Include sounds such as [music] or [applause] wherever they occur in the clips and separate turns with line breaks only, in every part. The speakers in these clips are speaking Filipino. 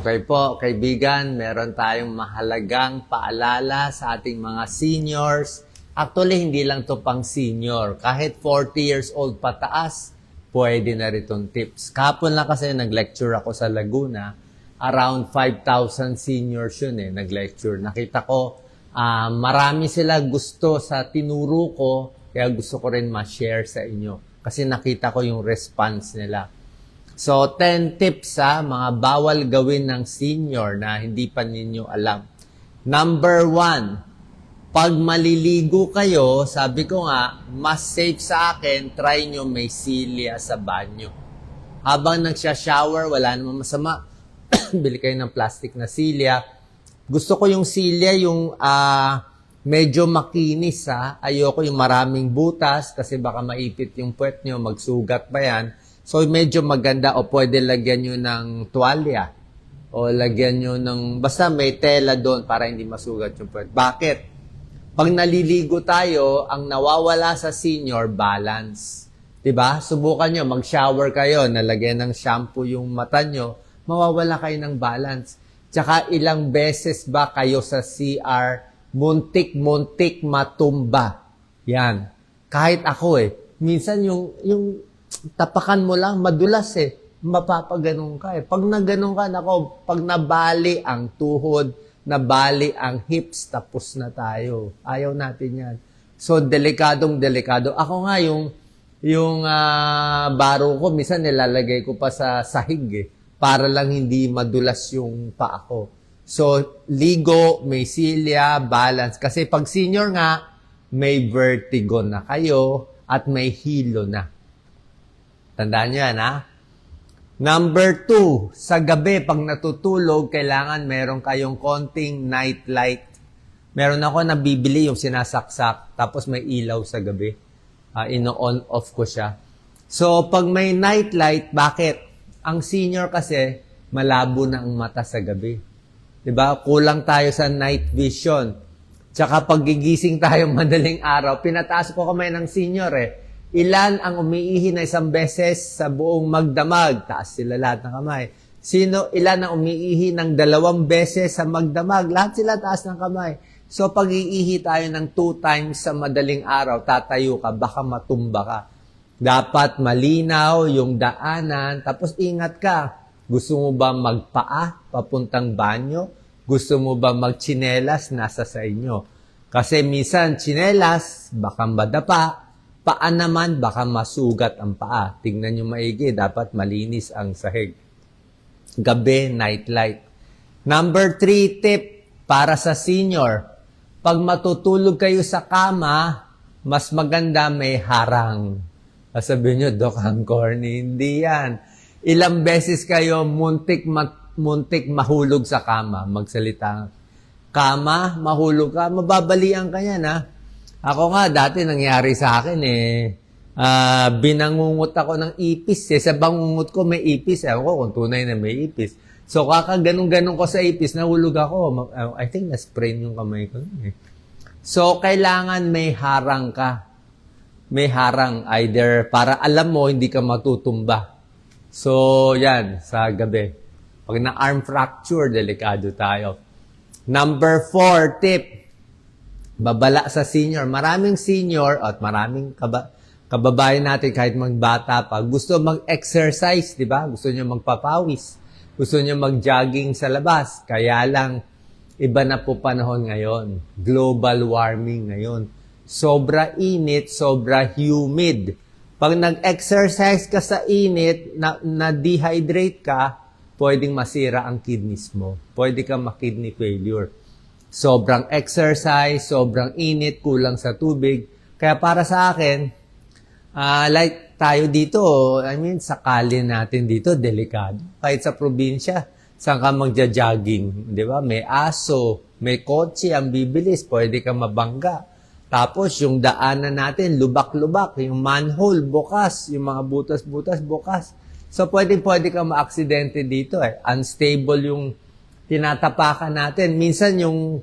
Okay po, kaibigan, meron tayong mahalagang paalala sa ating mga seniors. Actually, hindi lang to pang senior. Kahit 40 years old pataas, pwede na ritong tips. Kapon lang kasi nag-lecture ako sa Laguna. Around 5,000 seniors yun eh, nag-lecture. Nakita ko, ah, marami sila gusto sa tinuro ko, kaya gusto ko rin ma-share sa inyo. Kasi nakita ko yung response nila. So, 10 tips sa mga bawal gawin ng senior na hindi pa ninyo alam. Number one, pag maliligo kayo, sabi ko nga, mas safe sa akin, try nyo may silya sa banyo. Habang nagsha-shower, wala namang masama. [clears throat] Bili kayo ng plastic na silya. Gusto ko yung silya, yung ah, medyo makinis ha. Ayoko yung maraming butas kasi baka maipit yung puwet nyo, magsugat pa yan. So medyo maganda o pwede lagyan nyo ng tuwalya o lagyan nyo ng, basta may tela doon para hindi masugat yung puwet. Bakit? Pag naliligo tayo, ang nawawala sa senior, balance. 'Di ba? Subukan nyo, mag-shower kayo, nalagyan ng shampoo yung mata nyo, mawawala kayo ng balance. Tsaka ilang beses ba kayo sa CR, muntik-muntik matumba. Yan. Kahit ako eh. Minsan yung, yung tapakan mo lang, madulas eh. Mapapaganon ka eh. Pag naganon ka, nako, pag nabali ang tuhod, nabali ang hips, tapos na tayo. Ayaw natin yan. So, delikadong delikado. Ako nga, yung, yung ah, baro ko, minsan nilalagay ko pa sa sahig eh, para lang hindi madulas yung paa ko. So, ligo, may silya, balance. Kasi pag senior nga, may vertigo na kayo at may hilo na. Tandaan nyo yan, ha? Number two, sa gabi, pag natutulog, kailangan meron kayong konting night light. Meron ako nabibili yung sinasaksak, tapos may ilaw sa gabi. Uh, ino-on off ko siya. So, pag may night light, bakit? Ang senior kasi, malabo na ang mata sa gabi. 'Di ba? Kulang tayo sa night vision. Tsaka pag gigising tayo [laughs] madaling araw, pinataas ko kamay ng senior eh. Ilan ang umiihi na isang beses sa buong magdamag? Taas sila lahat ng kamay. Sino, ilan ang umiihi ng dalawang beses sa magdamag? Lahat sila taas ng kamay. So pag iihi tayo ng two times sa madaling araw, tatayo ka, baka matumba ka. Dapat malinaw yung daanan, tapos ingat ka. Gusto mo ba magpaa papuntang banyo? Gusto mo ba magchinelas? Nasa sa inyo. Kasi minsan, chinelas, baka madapa. Paa naman, baka masugat ang paa. Tingnan nyo maigi, dapat malinis ang sahig. Gabi, nightlight. Number three tip para sa senior. Pag matutulog kayo sa kama, mas maganda may harang. Sabihin nyo, Dok, ang corny. Hindi yan. Ilang beses kayo muntik, ma- muntik mahulog sa kama, magsalita. Kama, mahulog ka, mababalian ka yan, ha? Ako nga, dati nangyari sa akin, eh. Ah, binangungot ako ng ipis, eh. Sa bangungot ko may ipis. Ewan ko kung tunay na may ipis. So, kaka ganun-ganun ko sa ipis, nahulog ako. Uh, I think na-sprain yung kamay ko. Eh. So, kailangan may harang ka. May harang either para alam mo hindi ka matutumba. So, yan, sa gabi. Pag na-arm fracture, delikado tayo. Number four tip, babala sa senior. Maraming senior at maraming kaba, kababayan natin kahit magbata pa, gusto mag-exercise, di ba? Gusto nyo magpapawis. Gusto nyo mag-jogging sa labas. Kaya lang, iba na po panahon ngayon. Global warming ngayon. Sobra init, sobra humid. Pag nag-exercise ka sa init, na, na-dehydrate ka, pwedeng masira ang kidneys mo. Pwede ka ma-kidney failure. Sobrang exercise, sobrang init, kulang sa tubig. Kaya para sa akin, ah, like tayo dito, I mean, sa kalye natin dito, delikado. Kahit sa probinsya, saan ka magja-jogging, di ba? May aso, may kotse, ang bibilis, pwede ka mabangga. Tapos yung daanan natin, lubak-lubak, yung manhole bukas, yung mga butas-butas bukas. So pwede pwede ka maaksidente dito eh. Unstable yung tinatapakan natin. Minsan yung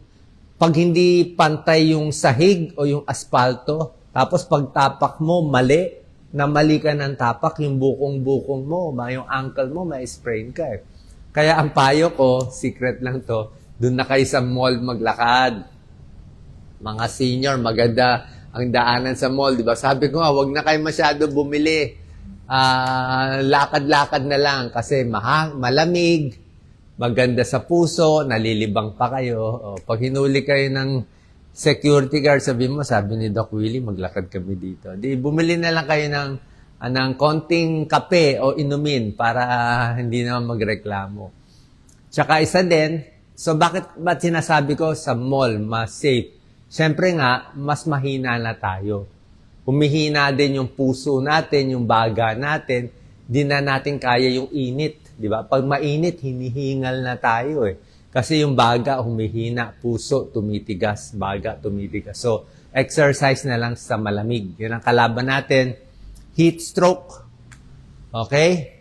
pag hindi pantay yung sahig o yung asfalto, tapos pag tapak mo mali, na mali ka ng tapak, yung bukong-bukong mo, yung ankle mo, may sprain ka eh. Kaya ang payo ko, secret lang to, doon na kayo sa mall maglakad. Mga senior, maganda ang daanan sa mall, di ba? Sabi ko wag na kayo masyado bumili. Ah, lakad-lakad na lang kasi maha- malamig, maganda sa puso, nalilibang pa kayo. O, pag hinuli kayo ng security guard, sabi mo, sabi ni Doc Willie, maglakad kami dito. Di, bumili na lang kayo ng, ah, ng konting kape o inumin para ah, hindi naman magreklamo. Tsaka isa din, so bakit ba't sinasabi ko sa mall mas safe? Siyempre nga, mas mahina na tayo. Humihina din yung puso natin, yung baga natin, di na natin kaya yung init. Di ba? Pag mainit, hinihingal na tayo eh. Kasi yung baga humihina, puso tumitigas, baga tumitigas. So, exercise na lang sa malamig. Yun ang kalaban natin. Heat stroke. Okay?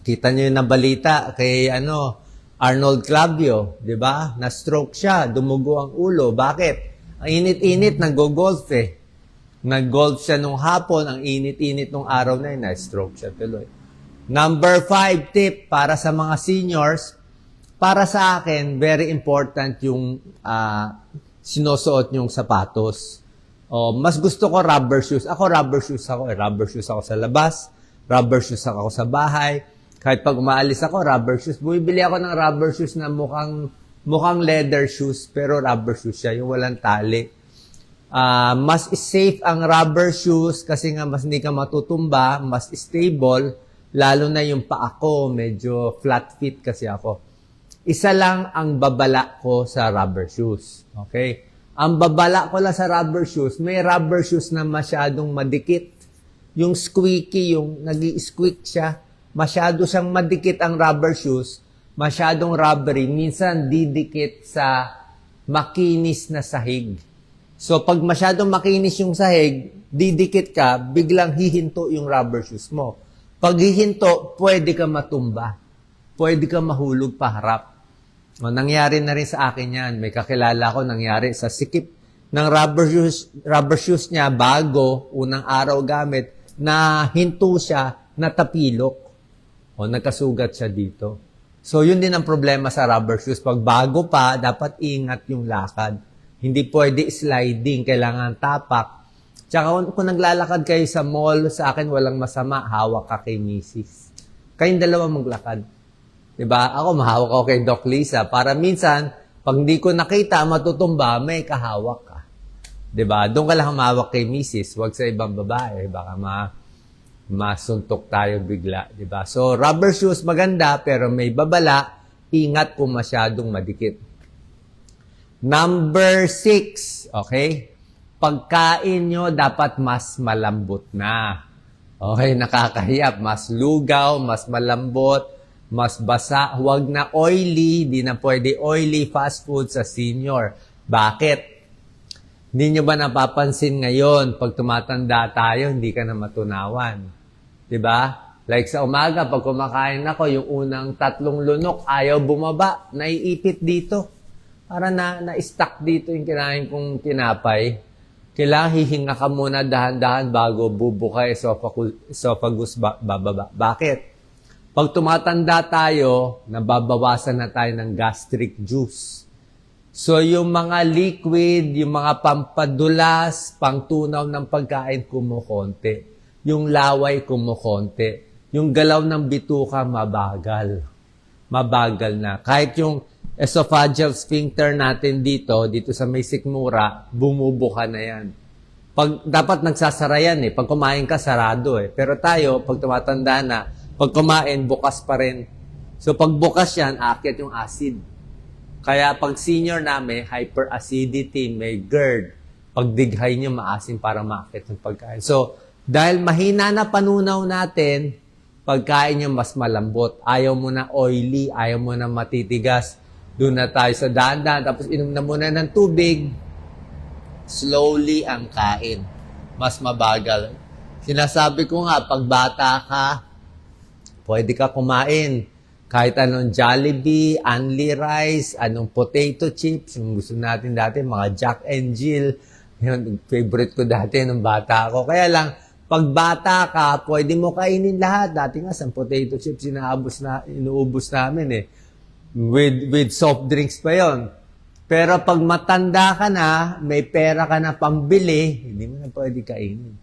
Kita nyo yung nabalita kay ano, Arnold Clavio, di ba? Na-stroke siya, dumugo ang ulo. Bakit? Ang init-init, nag-golf eh. Nag-golf siya nung hapon, ang init-init nung araw na yun, na-stroke siya tuloy. Number five tip para sa mga seniors, para sa akin, very important yung ah, sinusuot yung sapatos. Oh, mas gusto ko rubber shoes. Ako rubber shoes ako. Eh. Rubber shoes ako sa labas. Rubber shoes ako sa bahay. Kahit pag umaalis ako, rubber shoes. Bumibili ako ng rubber shoes na mukhang mukhang leather shoes pero rubber shoes siya, yung walang tali. Ah, mas safe ang rubber shoes kasi nga mas hindi ka matutumba, mas stable, lalo na yung paa ko, medyo flat fit kasi ako. Isa lang ang babala ko sa rubber shoes. Okay? Ang babala ko lang sa rubber shoes, may rubber shoes na masyadong madikit. Yung squeaky, yung nag squeak siya, masyado siyang madikit ang rubber shoes, masyadong rubbery, minsan didikit sa makinis na sahig. So, pag masyadong makinis yung sahig, didikit ka, biglang hihinto yung rubber shoes mo. Pag hihinto, pwede ka matumba. Pwede ka mahulog paharap. O, nangyari na rin sa akin yan. May kakilala ko nangyari sa sikip ng rubber shoes, rubber shoes niya bago, unang araw gamit, na hinto siya, natapilok. O, nagkasugat siya dito. So, yun din ang problema sa rubber shoes. Pag bago pa, dapat ingat yung lakad. Hindi pwede sliding, kailangan tapak. Tsaka kung, naglalakad kayo sa mall, sa akin walang masama, hawak ka kay misis. Kayong dalawa maglakad. ba? Ako mahawak ako kay Doc Lisa para minsan pag hindi ko nakita matutumba, may kahawak ka. ba? Doon ka lang humawak kay misis, wag sa ibang babae, baka ma masuntok tayo bigla, ba? So rubber shoes maganda pero may babala, ingat kung masyadong madikit. Number six, okay? Pagkain nyo dapat mas malambot na. Okay, nakakahiyap. Mas lugaw, mas malambot, mas basa. Huwag na oily, di na pwede oily fast food sa senior. Bakit? Hindi nyo ba napapansin ngayon, pag tumatanda tayo, hindi ka na matunawan. ba? Like sa umaga, pag kumakain ako, yung unang tatlong lunok, ayaw bumaba, naiipit dito. Para na, na-stuck dito yung kinain kong tinapay. Kailangan hihinga ka muna dahan-dahan bago bubuka esophagus, esophagus ba- bababa. Bakit? Pag tumatanda tayo, nababawasan na tayo ng gastric juice. So, yung mga liquid, yung mga pampadulas, pangtunaw ng pagkain, kumukonti. Yung laway, kumukonti. Yung galaw ng bituka, mabagal. Mabagal na. Kahit yung esophageal sphincter natin dito, dito sa may sikmura, bumubuka na yan. Pag, dapat nagsasara yan eh. Pag kumain ka, sarado eh. Pero tayo, pag tumatanda na, pag kumain, bukas pa rin. So, pag bukas yan, aakyat yung acid. Kaya pag senior namin, hyperacidity, may GERD. Pag dighay nyo, maasim para maakit yung pagkain. So, dahil mahina na panunaw natin, pagkain nyo mas malambot. Ayaw mo na oily, ayaw mo na matitigas. Doon na tayo sa dahan-dahan, tapos inom na muna ng tubig. Slowly ang kain. Mas mabagal. Sinasabi ko nga, pag bata ka, pwede ka kumain. Kahit anong Jollibee, Anli Rice, anong potato chips, yung gusto natin dati, mga Jack and Jill. Yun, favorite ko dati nung bata ako. Kaya lang, Pag bata ka, pwede mo kainin lahat. Dati nga, sa potato chips, inaabos na, inuubos namin eh. With, with soft drinks pa yon. Pero pag matanda ka na, may pera ka na pambili, hindi mo na pwede kainin.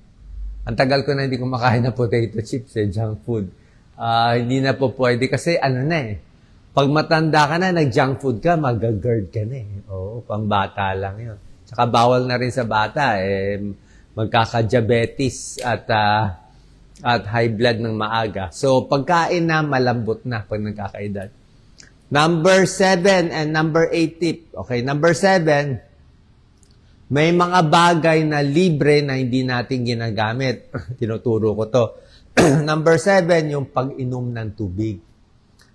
Ang tagal ko na hindi kumakain ng potato chips eh, junk food. Ah, hindi na po pwede kasi ano na eh. Pag matanda ka na, nag-junk food ka, mag-GERD ka na eh. Oo, pang bata lang yun. Tsaka bawal na rin sa bata eh, magkaka-diabetes at ah, at high blood ng maaga. So, pagkain na malambot na pag nagkakaedad. Number seven and number eight tip. Okay, number seven, may mga bagay na libre na hindi natin ginagamit. [laughs] Tinuturo ko to. [clears throat] number seven, yung pag-inom ng tubig.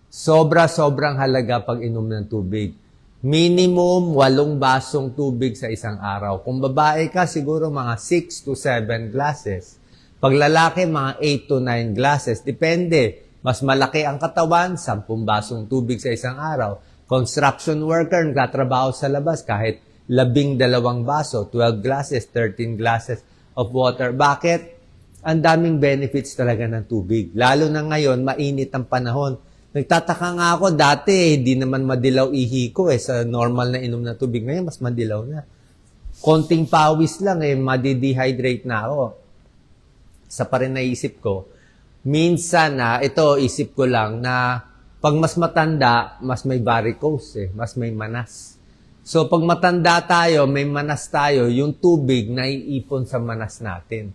Sobra-sobrang halaga pag inom ng tubig. Minimum walong basong tubig sa isang araw. Kung babae ka, siguro mga 6 to 7 glasses. Pag lalaki, mga 8 to 9 glasses. Depende. Mas malaki ang katawan, 10 basong tubig sa isang araw. Construction worker, nagtatrabaho sa labas, kahit labing dalawang baso, 12 glasses, 13 glasses of water. Bakit? Ang daming benefits talaga ng tubig. Lalo na ngayon, mainit ang panahon. Nagtataka nga ako, dati hindi naman madilaw ihi ko eh, sa normal na inom na tubig. Ngayon, mas madilaw na. Konting pawis lang eh, madidehydrate na ako. Sa pa rin naisip ko, minsan na, ito isip ko lang, na pag mas matanda, mas may varicose eh, mas may manas. So pag matanda tayo, may manas tayo, yung tubig naiipon sa manas natin.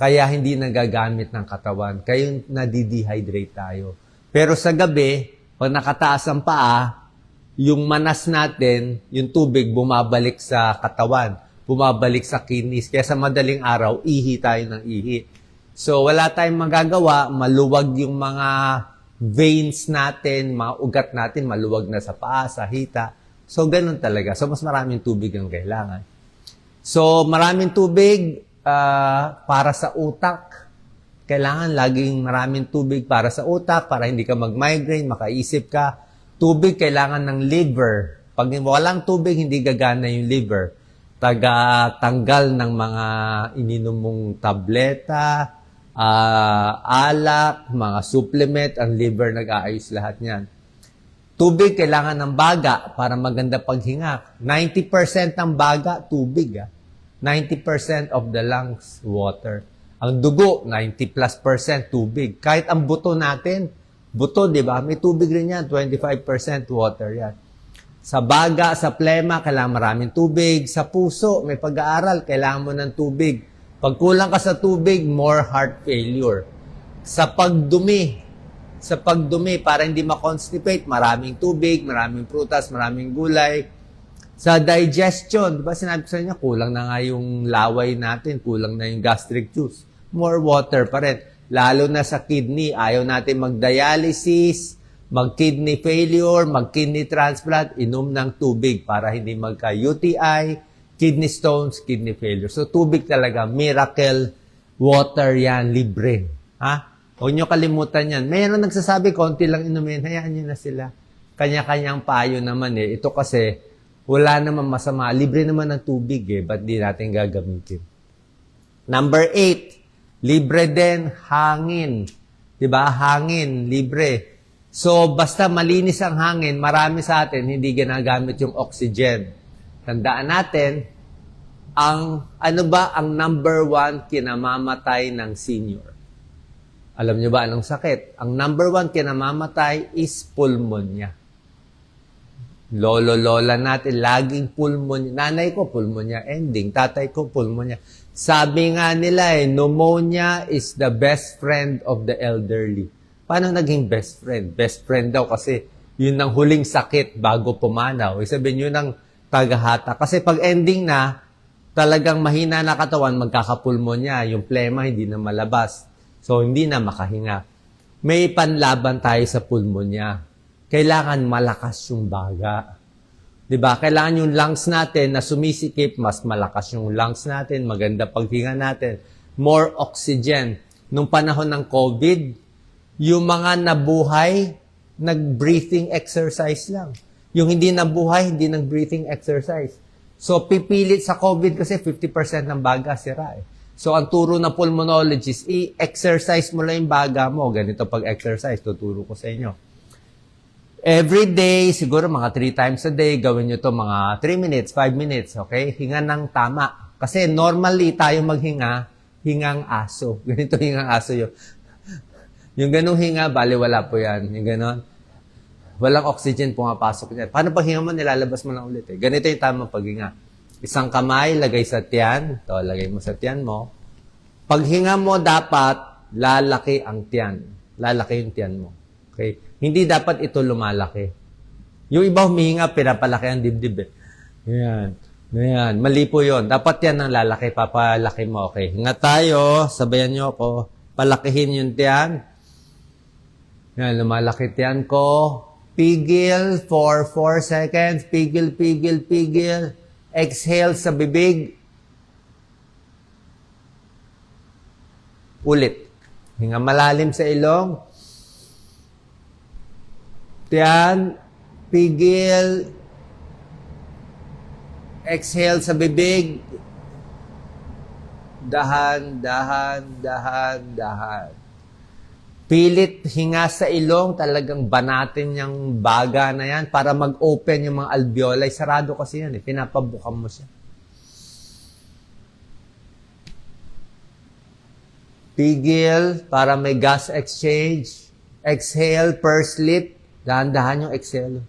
Kaya hindi nagagamit ng katawan. Kaya nadidehydrate tayo. Pero sa gabi, pag nakataas ang paa, yung manas natin, yung tubig, bumabalik sa katawan, bumabalik sa kidneys. Kaya sa madaling araw, ihi tayo ng ihi. So wala tayong magagawa, maluwag yung mga veins natin, mga ugat natin, maluwag na sa paa, sa hita. So ganun talaga. So mas maraming tubig ang kailangan. So maraming tubig ah, para sa utak. Kailangan laging maraming tubig para sa utak, para hindi ka mag-migraine, makaisip ka. Tubig kailangan ng liver. Pag walang tubig, hindi gagana yung liver. Taga-tanggal ng mga ininom mong tableta, ah, alak, mga supplement, ang liver nag-aayos lahat niyan. Tubig kailangan ng baga para maganda paghinga. 90% ng baga, tubig. Ah. 90% of the lungs, water. Ang dugo, 90 plus percent tubig. Kahit ang buto natin, buto, di ba? May tubig rin yan, 25% water yan. Sa baga, sa plema, kailangan maraming tubig. Sa puso, may pag-aaral, kailangan mo ng tubig. Pag kulang ka sa tubig, more heart failure. Sa pagdumi, sa pagdumi, para hindi ma-constipate, maraming tubig, maraming prutas, maraming gulay. Sa digestion, di ba sinabi ko sa inyo, kulang na nga yung laway natin, kulang na yung gastric juice. More water pa rin. Lalo na sa kidney, ayaw natin mag-dialysis, mag-kidney failure, mag-kidney transplant, inom ng tubig para hindi magka-UTI, kidney stones, kidney failure. So tubig talaga, miracle water yan, libre. Ha? Huwag nyo kalimutan yan. Mayroon nagsasabi, konti lang inumin, hayaan nyo na sila. Kanya-kanyang payo naman eh. Ito kasi, wala naman masama. Libre naman ng tubig eh. Ba't di natin gagamitin? Number eight, libre din hangin. ba? Hangin, libre. So, basta malinis ang hangin, marami sa atin hindi ginagamit yung oxygen. Tandaan natin, ang ano ba ang number one kinamamatay ng senior? Alam niyo ba anong sakit? Ang number one kinamamatay is pulmonya. Lolo-lola natin, laging pulmonya. Nanay ko, pulmonya ending. Tatay ko, pulmonya. Sabi nga nila eh, pneumonia is the best friend of the elderly. Paano naging best friend? Best friend daw kasi yun ang huling sakit bago pumanaw. Sabihin yun ang tagahata. Kasi pag ending na, talagang mahina na katawan, magkakapulmonya. Yung plema hindi na malabas. So, hindi na makahinga. May panlaban tayo sa pulmonya. Kailangan malakas yung baga. 'Di ba? Kailangan yung lungs natin na sumisikip, mas malakas yung lungs natin, maganda paghinga natin, more oxygen. Nung panahon ng COVID, yung mga nabuhay, nag-breathing exercise lang. Yung hindi nabuhay, hindi nag-breathing exercise. So, pipilit sa COVID kasi 50% ng baga sira eh. So, ang turo na pulmonologist, i-exercise mo lang yung baga mo. Ganito pag-exercise, tuturo ko sa inyo. Every day, siguro mga 3 times a day, gawin nyo to mga 3 minutes, 5 minutes, okay? Hinga ng tama. Kasi normally tayo maghinga, hingang aso. [laughs] Ganito hingang aso yun. Yung ganong hinga, bali wala po yan. Yung ganon. Walang oxygen pumapasok niya. Paano pag hinga mo, nilalabas mo lang ulit eh. Ganito yung tamang paghinga. Isang kamay, lagay sa tiyan. Ito, lagay mo sa tiyan mo. Pag hinga mo, dapat lalaki ang tiyan. Lalaki yung tiyan mo. Okay? Hindi dapat ito lumalaki. Yung iba humihinga, pinapalaki ang dibdib eh. Yan. Yan. Mali po yun. Dapat yan ang lalaki. Papalaki mo. Okay. Hinga tayo. Sabayan nyo ako. Palakihin yung tiyan. Yan. Lumalaki tiyan ko. Pigil for 4 seconds. Pigil, pigil, pigil. Exhale sa bibig. Ulit. Hinga malalim sa ilong. Tiyan. Pigil. Exhale sa bibig. Dahan, dahan, dahan, dahan. Pilit hinga sa ilong, talagang banatin yung baga na yan para mag-open yung mga alveoli. Sarado kasi yan eh. Pinapabukan mo siya. Pigil para may gas exchange. Exhale per slit. Dahan-dahan yung exhale.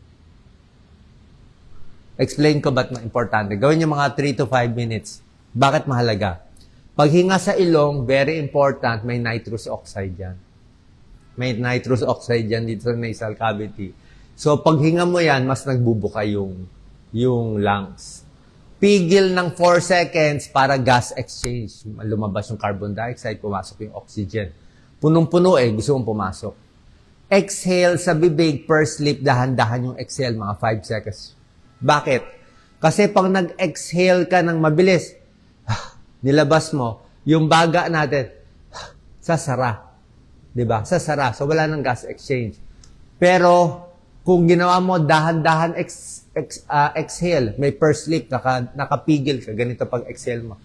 Explain ko ba't importante. Gawin yung mga 3 to 5 minutes. Bakit mahalaga? Paghinga sa ilong, very important, may nitrous oxide yan. May nitrous oxide yan dito sa nasal cavity. So, paghinga mo yan, mas nagbubuka yung, yung lungs. Pigil ng 4 seconds para gas exchange. Lumabas yung carbon dioxide, pumasok yung oxygen. Punong-puno eh, gusto mong pumasok. Exhale sa bibig per sleep, dahan-dahan yung exhale, mga 5 seconds. Bakit? Kasi pag nag-exhale ka ng mabilis, [sighs] nilabas mo, yung baga natin, [sighs] sasara. 'Di ba? Sasara. So wala nang gas exchange. Pero kung ginawa mo dahan-dahan ex, ex, ah, exhale, may per sleep, naka, nakapigil ka, ganito pag exhale mo.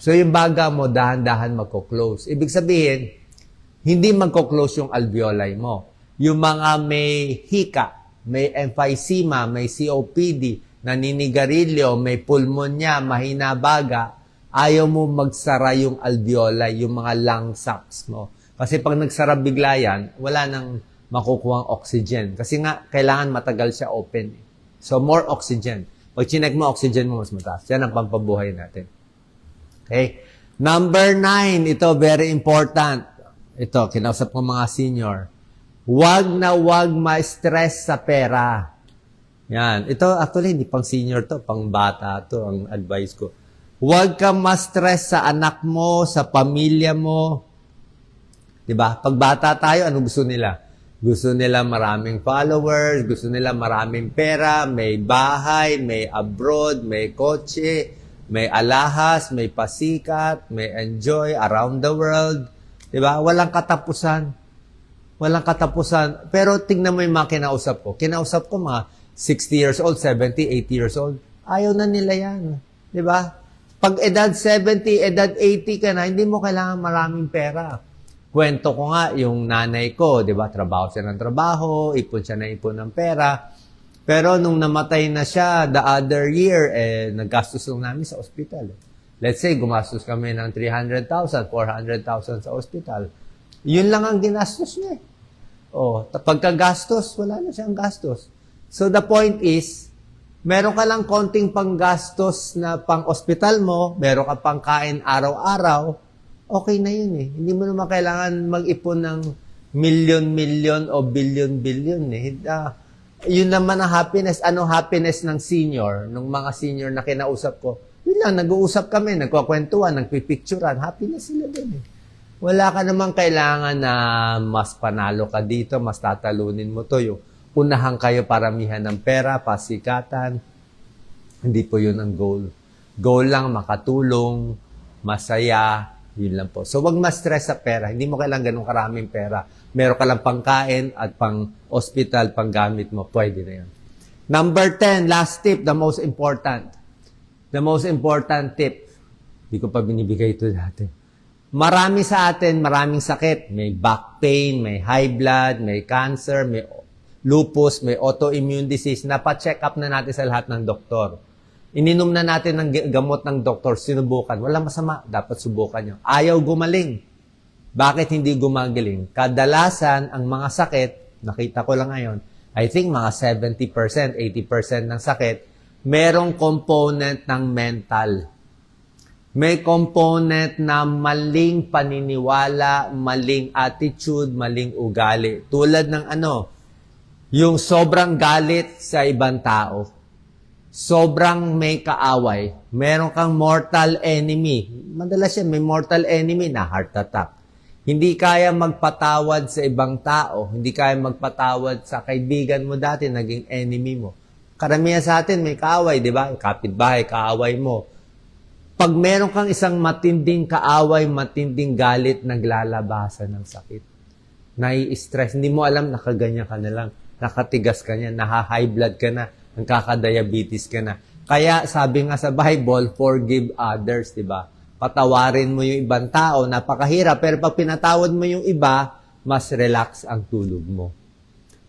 So yung baga mo, dahan-dahan magko-close. Ibig sabihin, hindi magko-close yung alveoli mo. Yung mga may hika, may emphysema, may COPD, naninigarilyo, may pulmonya, mahina baga, ayaw mo magsara yung alveoli, yung mga lung sacs mo. Kasi pag nagsara bigla yan, wala nang makukuha oxygen. Kasi nga, kailangan matagal siya open. So, more oxygen. Pag chinek mo, oxygen mo mas mataas. Yan ang pampabuhay natin. Okay? Number nine, ito very important. Ito, kinausap ko mga senior. Huwag na huwag ma-stress sa pera. Yan. Ito, actually, hindi pang senior to, pang bata to, ang advice ko. Huwag ka ma-stress sa anak mo, sa pamilya mo. 'Di ba? Pag bata tayo, ano gusto nila? Gusto nila maraming followers, gusto nila maraming pera, may bahay, may abroad, may kotse, may alahas, may pasikat, may enjoy around the world. 'Di ba? Walang katapusan. Walang katapusan. Pero tingnan mo yung mga kinausap ko. Kinausap ko mga 60 years old, 70, 80 years old. Ayaw na nila yan. 'Di ba? Pag edad 70, edad 80 ka na, hindi mo kailangan maraming pera. Kwento ko nga, yung nanay ko, di ba, trabaho siya ng trabaho, ipon siya na ipon ng pera. Pero nung namatay na siya the other year, eh, naggastos lang namin sa ospital. Let's say, gumastos kami ng 300,000, 400,000 sa ospital. Yun lang ang ginastos niya. eh. Oh, pagkagastos, wala na siyang gastos. So the point is, meron ka lang konting panggastos na pang-ospital mo, meron ka pang kain araw-araw, okay na yun eh. Hindi mo naman kailangan mag-ipon ng million-million o billion-billion eh. Ah, yun naman ang happiness. Ano happiness ng senior, ng mga senior na kinausap ko? Yun lang, nag-uusap kami, nagkwakwentuhan, nagpipicturan. Happiness sila din eh. Wala ka namang kailangan na mas panalo ka dito, mas tatalunin mo to. Yung unahan kayo paramihan ng pera, pasikatan. Hindi po yun ang goal. Goal lang makatulong, masaya, yun lang po. So, wag ma-stress sa pera. Hindi mo kailangan ganun karaming pera. Meron ka lang pangkain at pang hospital, pang gamit mo. Pwede na yun. Number 10, last tip, the most important. the most important tip, hindi ko pa binibigay ito dati. Marami sa atin, maraming sakit. May back pain, may high blood, may cancer, may lupus, may autoimmune disease. Napa-check up na natin sa lahat ng doktor. Ininom na natin ng gamot ng doktor, sinubukan. Wala masama, dapat subukan nyo. Ayaw gumaling. Bakit hindi gumagaling? Kadalasan, ang mga sakit, nakita ko lang ngayon, I think mga 70%, 80% ng sakit, merong component ng mental. May component na maling paniniwala, maling attitude, maling ugali. Tulad ng ano, yung sobrang galit sa ibang tao. Sobrang may kaaway. Meron kang mortal enemy. Madalas yan, may mortal enemy na heart attack. Hindi kaya magpatawad sa ibang tao. Hindi kaya magpatawad sa kaibigan mo dati, naging enemy mo. Karamihan sa atin may kaaway, di ba? Kapitbahay, kaaway mo. Pag meron kang isang matinding kaaway, matinding galit, naglalabasan ng sakit. Nai-stress. Hindi mo alam, nakaganyan ka na lang. Nakatigas ka na, naha-high blood ka na, nagkakadiabetes ka na. Kaya sabi nga sa Bible, forgive others, di ba? Patawarin mo yung ibang tao, napakahirap. Pero pag pinatawad mo yung iba, mas relax ang tulog mo.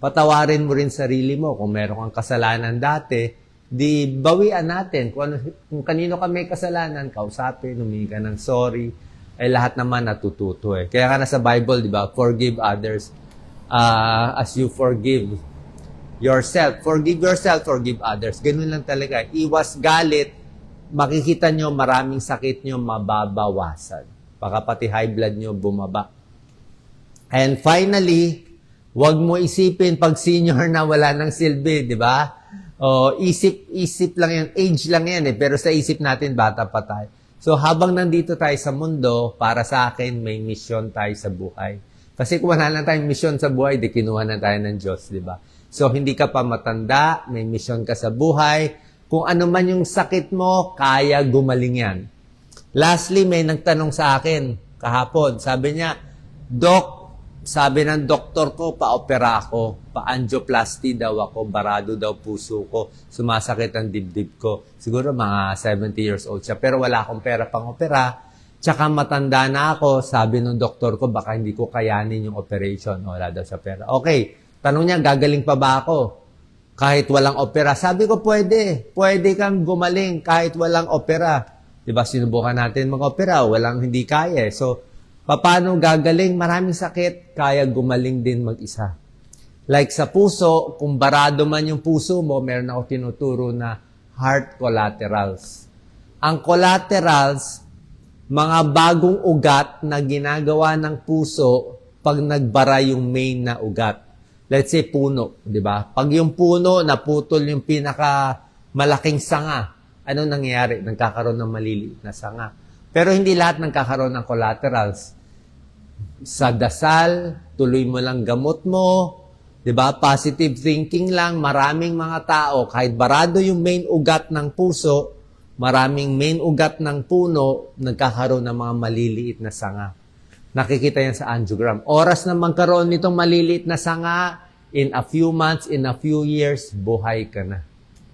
Patawarin mo rin sarili mo. Kung meron kang kasalanan dati, di bawian natin. Kung, ano, kung kanino ka may kasalanan, kausapin, humingi ka ng sorry. Eh, lahat naman natututo eh. Kaya ka na sa Bible, di ba? Forgive others uh, as you forgive yourself. Forgive yourself, forgive others. Ganun lang talaga. Iwas galit, makikita nyo maraming sakit nyo mababawasan. Baka pati high blood nyo bumaba. And finally, wag mo isipin pag senior na wala ng silbi, di ba? O, isip, isip lang yan, age lang yan eh, pero sa isip natin, bata pa tayo. So, habang nandito tayo sa mundo, para sa akin, may mission tayo sa buhay. Kasi kung wala lang tayong mission sa buhay, di kinuha na tayo ng Diyos, di ba? So, hindi ka pa matanda, may mission ka sa buhay. Kung ano man yung sakit mo, kaya gumaling yan. Lastly, may nagtanong sa akin kahapon. Sabi niya, Doc, sabi ng doktor ko, pa-opera ako. Pa-angioplasty daw ako. Barado daw puso ko. Sumasakit ang dibdib ko. Siguro mga 70 years old siya. Pero wala akong pera pang opera. Tsaka matanda na ako. Sabi ng doktor ko, baka hindi ko kayanin yung operation. Wala daw sa pera. Okay. Tanong niya, gagaling pa ba ako? Kahit walang opera. Sabi ko, pwede. Pwede kang gumaling kahit walang opera. Diba, sinubukan natin mag-opera. Walang hindi kaya. So, paano gagaling? Maraming sakit, kaya gumaling din mag-isa. Like sa puso, kung barado man yung puso mo, meron ako tinuturo na heart collaterals. Ang collaterals, mga bagong ugat na ginagawa ng puso pag nagbara yung main na ugat. Let's say puno, di ba? Pag yung puno, naputol yung pinaka malaking sanga, ano nangyayari? Nagkakaroon ng maliliit na sanga. Pero hindi lahat nagkakaroon ng collaterals sa dasal, tuloy mo lang gamot mo, 'di ba? Positive thinking lang, maraming mga tao kahit barado yung main ugat ng puso, maraming main ugat ng puno nagkakaroon ng mga maliliit na sanga. Nakikita yan sa angiogram. Oras na magkaroon nitong maliliit na sanga, in a few months, in a few years, buhay ka na.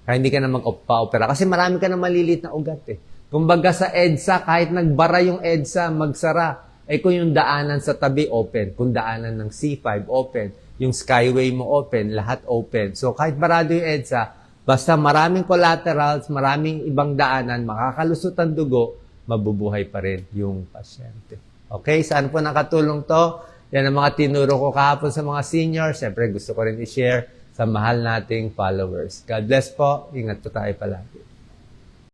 Kaya hindi ka na magpa-opera. Kasi marami ka na maliliit na ugat eh. Kumbaga sa EDSA, kahit nagbara yung EDSA, magsara. Eh kung yung daanan sa tabi, open. Kung daanan ng C5, open. Yung skyway mo, open. Lahat open. So kahit barado yung EDSA, basta maraming collaterals, maraming ibang daanan, makakalusot ang dugo, mabubuhay pa rin yung pasyente. Okay, saan po nakatulong to? Yan ang mga tinuro ko kahapon sa mga seniors. Siyempre, gusto ko rin i-share sa mahal nating followers. God bless po. Ingat po tayo pala.